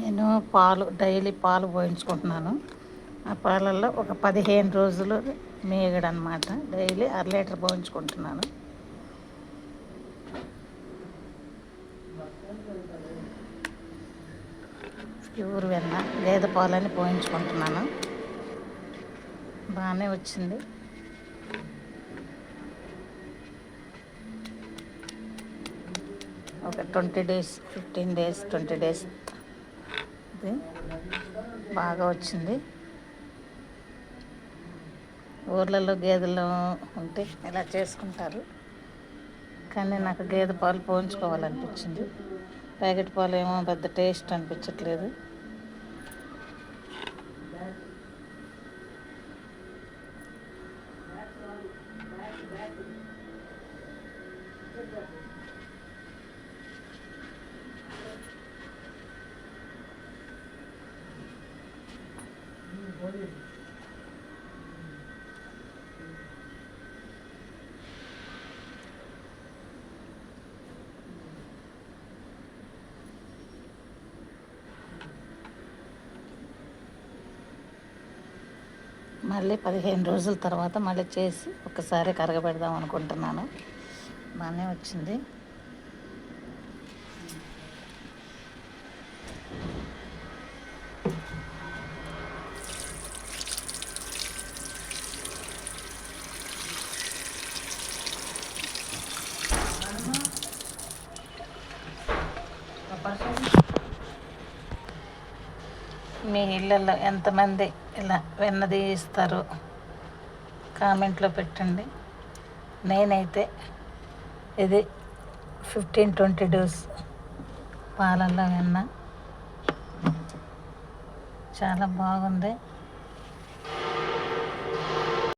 నేను పాలు డైలీ పాలు పోయించుకుంటున్నాను. ఆ పాలల్లో ఒక పదిహేను రోజులు మేగడనమాట. డైలీ అర లీటర్ పోయించుకుంటున్నాను. ప్యూర్ వెన్న గేదె పాలని పోయించుకుంటున్నాను. బాగానే వచ్చింది. ఒక twenty days fifteen days twenty days ఇది బాగా వచ్చింది. ఊర్లలో గేదెలు ఉంటే ఇలా చేసుకుంటారు? కానీ నాకు గేదె పాలు పోయించుకోవాలనిపించింది. ప్యాకెట్ పాలు ఏమో పెద్ద టేస్ట్ అనిపించట్లేదు. మళ్ళీ పదిహేను రోజుల తర్వాత మళ్ళీ చేసి ఒకసారి కరగబెడదాం అనుకుంటున్నాను. బాగానే వచ్చింది. మీ ఇళ్ళల్లో ఎంతమంది ఇలా వెన్నది ఇస్తారు? కామెంట్లో పెట్టండి. నేనైతే ఇది ఫిఫ్టీన్ ట్వంటీ డోస్ పాలల్లో వెన్న. చాలా బాగుంది.